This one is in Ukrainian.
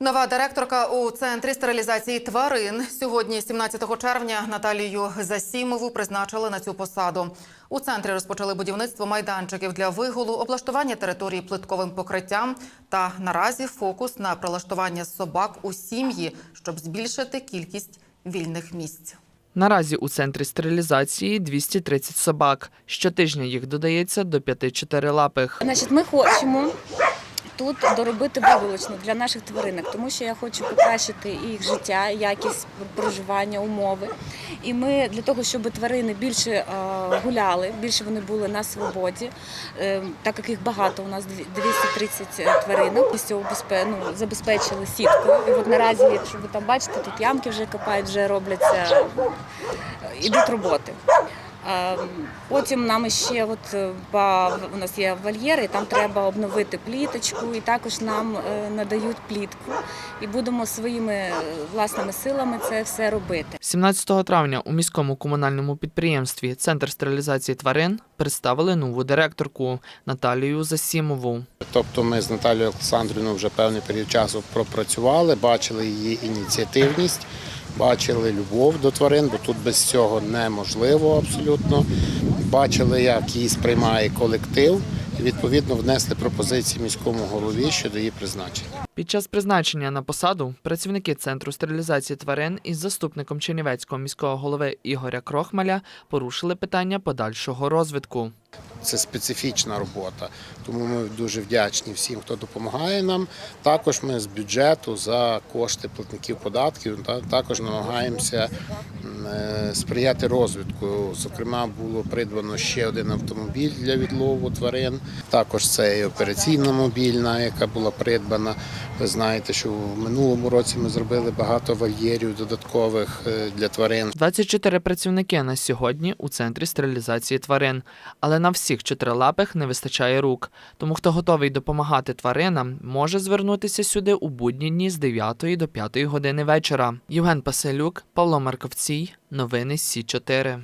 Нова директорка у центрі стерилізації тварин сьогодні, 17 червня, Наталію Засімову призначили на цю посаду. У центрі розпочали будівництво майданчиків для вигулу, облаштування території плитковим покриттям та наразі фокус на прилаштування собак у сім'ї, щоб збільшити кількість вільних місць. Наразі у центрі стерилізації 230 собак. Щотижня їх додається до п'яти чотирилапих. Значить, ми хочемо тут доробити виволочну для наших тваринок, тому що я хочу покращити їх життя, якість проживання, умови. І ми для того, щоб тварини більше е, гуляли, більше вони були на свободі, е, так як їх багато, у нас дві- 230 тваринок, і цього ну, забезпечили сіткою. І от наразі, якщо ви там бачите, тут ямки вже копають, вже робляться, е, ідуть роботи. Е, Потім нам ще от е, у нас є вольєри, і там треба обновити пліточку, і також нам е, надають плітку. І будемо своїми е, власними силами це все робити. 17 травня у міському комунальному підприємстві Центр стерилізації тварин представили нову директорку Наталію Засімову. Тобто ми з Наталією Олександрівною вже певний період часу пропрацювали, бачили її ініціативність, бачили любов до тварин, бо тут без цього неможливо абсолютно. Бачили, як її сприймає колектив, і відповідно внесли пропозиції міському голові щодо її призначення. Під час призначення на посаду працівники центру стерилізації тварин із заступником Чернівецького міського голови Ігоря Крохмаля порушили питання подальшого розвитку. Це специфічна робота, тому ми дуже вдячні всім, хто допомагає нам. Також ми з бюджету за кошти платників податків та- також намагаємося сприяти розвитку. Зокрема, було придбано ще один автомобіль для відлову тварин. Також це і операційна мобільна, яка була придбана. Ви знаєте, що в минулому році ми зробили багато вольєрів додаткових е, для тварин. 24 працівники на сьогодні у центрі стерилізації тварин, але на всіх чотирилапих не вистачає рук. Тому хто готовий допомагати тваринам, може звернутися сюди у будні дні з 9 до 5 години вечора. Євген Паселюк, Павло Марковцій, новини Сі 4